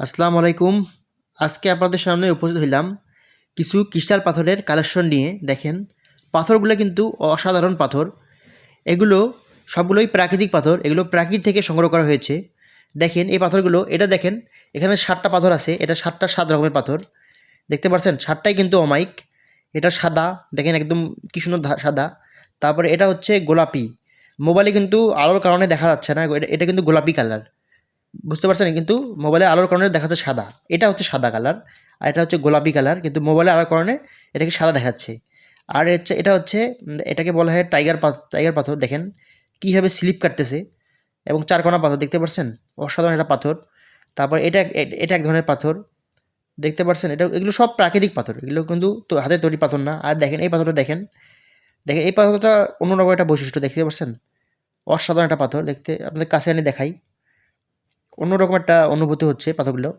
আসসালামু আলাইকুম। আজকে আপনাদের সামনে উপস্থিত হইলাম কিছু ক্রিস্টাল পাথরের কালেকশন নিয়ে। দেখেন, পাথরগুলো কিন্তু অসাধারণ পাথর। এগুলো সবগুলোই প্রাকৃতিক পাথর। এগুলো প্রাকৃতিক থেকে সংগ্রহ করা হয়েছে। দেখেন, এই পাথরগুলো, এটা দেখেন, এখানে সাতটা পাথর আছে। এটা সাতটা সাত রকমের পাথর। দেখতে পাচ্ছেন, সাতটাই কিন্তু অমাইক এটা সাদা, দেখেন একদম কি সুন্দর সাদা। তারপরে এটা হচ্ছে গোলাপি। মোবাইলে কিন্তু আলোর কারণে দেখা যাচ্ছে না, এটা কিন্তু গোলাপি কালার। বুঝতে পারছেন? কিন্তু মোবাইলে আলোর কারণে দেখা যাচ্ছে সাদা। এটা হচ্ছে সাদা কালার আর এটা হচ্ছে গোলাপি কালার কিন্তু মোবাইলে আলোর কারণে এটাকে সাদা দেখাচ্ছে। আর হচ্ছে এটা হচ্ছে এটাকে বলা হয় টাইগার পাথর টাইগার পাথর। দেখেন কীভাবে স্লিপ কাটতেছে এবং চারকোনা পাথর, দেখতে পাচ্ছেন অসাধারণ একটা পাথর। তারপর এটা এটা এক ধরনের পাথর। দেখতে পাচ্ছেন এটা, এগুলো সব প্রাকৃতিক পাথর। এগুলো কিন্তু তো হাতে তৈরি পাথর না। আর দেখেন, এই পাথরটা দেখেন। দেখেন, এই পাথরটা অন্যরকম একটা বৈশিষ্ট্য, দেখতে পাচ্ছেন অসাধারণ একটা পাথর। দেখতে, আপনাদের কাছে আনি দেখাই। অন্যরকম একটা অনুভূতি হচ্ছে পাথরগুলো।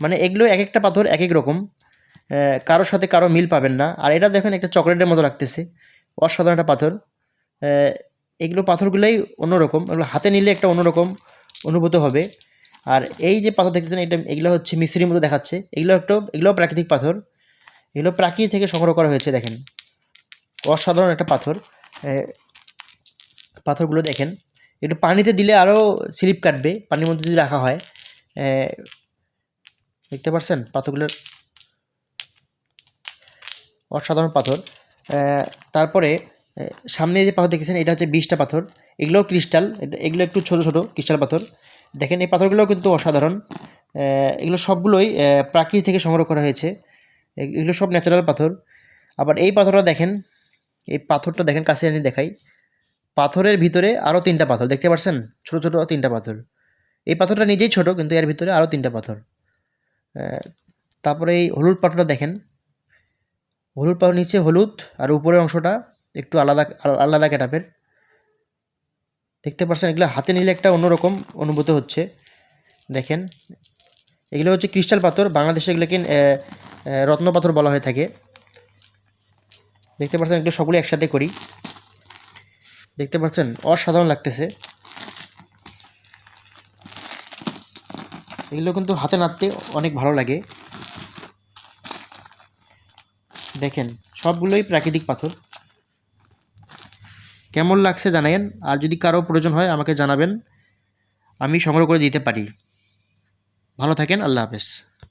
মানে এগুলো এক একটা পাথর এক এক রকম কারোর সাথে কারও মিল পাবেন না। আর এটা দেখেন একটা চকলেটের মতো লাগতেছে, অসাধারণ একটা পাথর। এগুলো পাথরগুলোই অন্যরকম, এগুলো হাতে নিলে একটা অন্যরকম অনুভূত হবে। আর এই যে পাথর দেখতেছেন, এটা এগুলো হচ্ছে মিস্ত্রির মতো দেখাচ্ছে। এগুলো একটু, এগুলো প্রাকৃতিক পাথর। এগুলো প্রাকৃতিক থেকে সংগ্রহ করা হয়েছে, দেখেন। অসাধারণ একটা পাথর। পাথরগুলো দেখেন। একটু পানিতে দিলে আরও স্লিপ কাটবে, পানির মধ্যে যদি রাখা হয়। দেখতে পাচ্ছেন পাথরগুলোর? অসাধারণ পাথর। তারপরে সামনে যে পাথর দেখেছেন, এটা হচ্ছে বিশটা পাথর। এগুলোও ক্রিস্টাল এগুলো একটু ছোট ছোট ক্রিস্টাল পাথর। দেখেন, এই পাথরগুলোও কিন্তু অসাধারণ। এগুলো সবগুলোই প্রাকৃতি থেকে সংগ্রহ করা হয়েছে। এগুলো সব ন্যাচারাল পাথর। আবার এই পাথরটা দেখেন, এই পাথরটা দেখেন, কাছে এনে দেখাই। পাথরের ভিতরে আরও তিনটা পাথর, দেখতে পাচ্ছেন ছোট ছোট তিনটা পাথর। এই পাথরটা নিজেই ছোট, কিন্তু এর ভিতরে আরও তিনটা পাথর। তারপরে এই হলুদ পাথরটা দেখেন। হলুদ পাথর নিচে হলুদ আর উপরের অংশটা একটু আলাদা আলাদা ক্যাটাপের। দেখতে পাচ্ছেন এগুলো হাতে নিলে একটা অন্যরকম অনুভূত হচ্ছে। দেখেন, এগুলো হচ্ছে ক্রিস্টাল পাথর, বাংলাদেশে এগুলোকে রত্ন পাথর বলা হয়ে থাকে। দেখতে পাচ্ছেন এগুলো সবগুলো একসাথে করি। দেখতে পাচ্ছেন, অসাধারণ লাগতেছে। এগুলো কিন্তু হাতে নাড়তে অনেক ভালো লাগে। দেখেন, সবগুলোই প্রাকৃতিক পাথর। কেমন লাগছে জানাবেন আর যদি কারও প্রয়োজন হয়, আমাকে জানাবেন। আমি সংগ্রহ করে দিতে পারি। ভালো থাকেন, আল্লাহ হাফেজ।